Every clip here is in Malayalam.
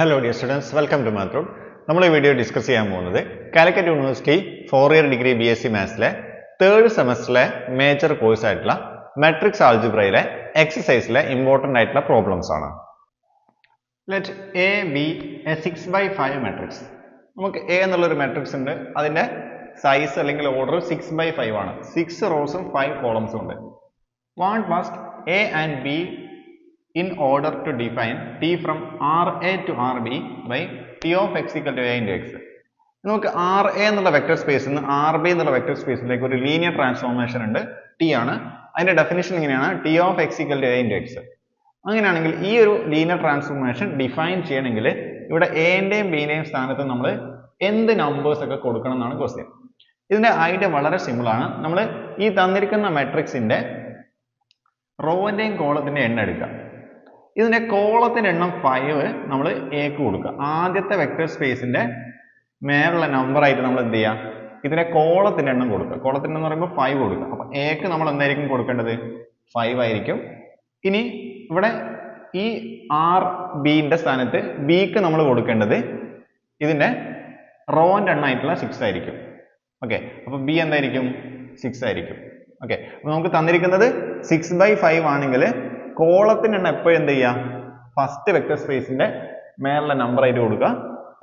Hello dear students welcome to മാത്രം നമ്മൾ ഈ വീഡിയോ ഡിസ്കസ് ചെയ്യാൻ പോകുന്നത് Calicut university four year degree B S C മാത്സിലെ third സെമസ്റ്ററിലെ മേജർ കോഴ്സ് ആയിട്ടുള്ള മെട്രിക്സ് ആൾജിബ്രയിലെ എക്സസൈസിലെ ഇമ്പോർട്ടന്റ് ആയിട്ടുള്ള പ്രോബ്ലംസ് ആണ്. Let A be a six by five matrix നമുക്ക് എ എന്നുള്ളൊരു മെട്രിക്സ് ഉണ്ട്. അതിന്റെ സൈസ് അല്ലെങ്കിൽ ഓർഡർ സിക്സ് ബൈ ഫൈവ് ആണ്. സിക്സ് റോസും ഫൈവ് കോളംസും ഉണ്ട്. Want must A and B in order to define t from Ra to Rb by t of x equal to a into x. നമുക്ക് ആർ എ എന്നുള്ള വെക്ടർ സ്പേസിൽ നിന്ന് ആർ ബി എന്നുള്ള വെക്ടർ സ്പേസിലേക്ക് ഒരു ലീനിയർ ട്രാൻസ്ഫോർമേഷൻ ഉണ്ട്. ടി ആണ്. അതിന്റെ ഡെഫിനിഷൻ ഇങ്ങനെയാണ്. T of X equal to A into X അങ്ങനെയാണെങ്കിൽ ഈ ഒരു ലീനിയർ ട്രാൻസ്ഫോർമേഷൻ ഡിഫൈൻ ചെയ്യണമെങ്കിൽ ഇവിടെ എന്റെയും ബിന്റെയും സ്ഥാനത്ത് നമ്മൾ എന്ത് നമ്പേഴ്സ് ഒക്കെ കൊടുക്കണം എന്നാണ് ക്വസ്റ്റ്യൻ ഇതിന്റെ ഐഡിയ വളരെ സിമ്പിൾ ആണ്. നമ്മൾ ഈ തന്നിരിക്കുന്ന മെട്രിക്സിന്റെ റോന്റെയും കോളത്തിന്റെ എണ്ണം എടുക്കുക. ഇതിന്റെ കോളത്തിന്റെ എണ്ണം ഫൈവ് നമ്മൾ എക്ക് കൊടുക്കുക. ആദ്യത്തെ വെക്ടർ സ്പേസിന്റെ മേലുള്ള നമ്പർ ആയിട്ട് നമ്മൾ എന്ത് ചെയ്യുക ഇതിന്റെ കോളത്തിന്റെ എണ്ണം കൊടുക്കുക. കോളത്തിന്റെ എന്ന് പറയുമ്പോൾ ഫൈവ് കൊടുക്കുക. അപ്പൊ എക്ക് നമ്മൾ എന്തായിരിക്കും കൊടുക്കേണ്ടത്? ഫൈവ് ആയിരിക്കും. ഇനി ഇവിടെ ഈ ആർ ബിന്റെ സ്ഥാനത്ത് ബിക്ക് നമ്മൾ കൊടുക്കേണ്ടത് ഇതിന്റെ റോന്റെ എണ്ണമായിട്ടുള്ള സിക്സ് ആയിരിക്കും. ഓക്കെ അപ്പൊ ബി എന്തായിരിക്കും? സിക്സ് ആയിരിക്കും. ഓക്കെ അപ്പൊ നമുക്ക് തന്നിരിക്കുന്നത് സിക്സ് ബൈ ഫൈവ് ആണെങ്കിൽ കോളത്തിന്റെ എണ്ണം എപ്പോഴും എന്ത് ചെയ്യുക? ഫസ്റ്റ് വെക്ടർ സ്പേസിന്റെ മേലുള്ള നമ്പർ ആയിട്ട് കൊടുക്കുക.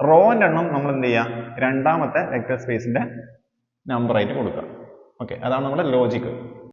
റോന്റെ എണ്ണം നമ്മൾ എന്ത് ചെയ്യുക? രണ്ടാമത്തെ വെക്ടർ സ്പേസിന്റെ നമ്പർ ആയിട്ട് കൊടുക്കുക. ഓക്കെ അതാണ് നമ്മുടെ ലോജിക്ക്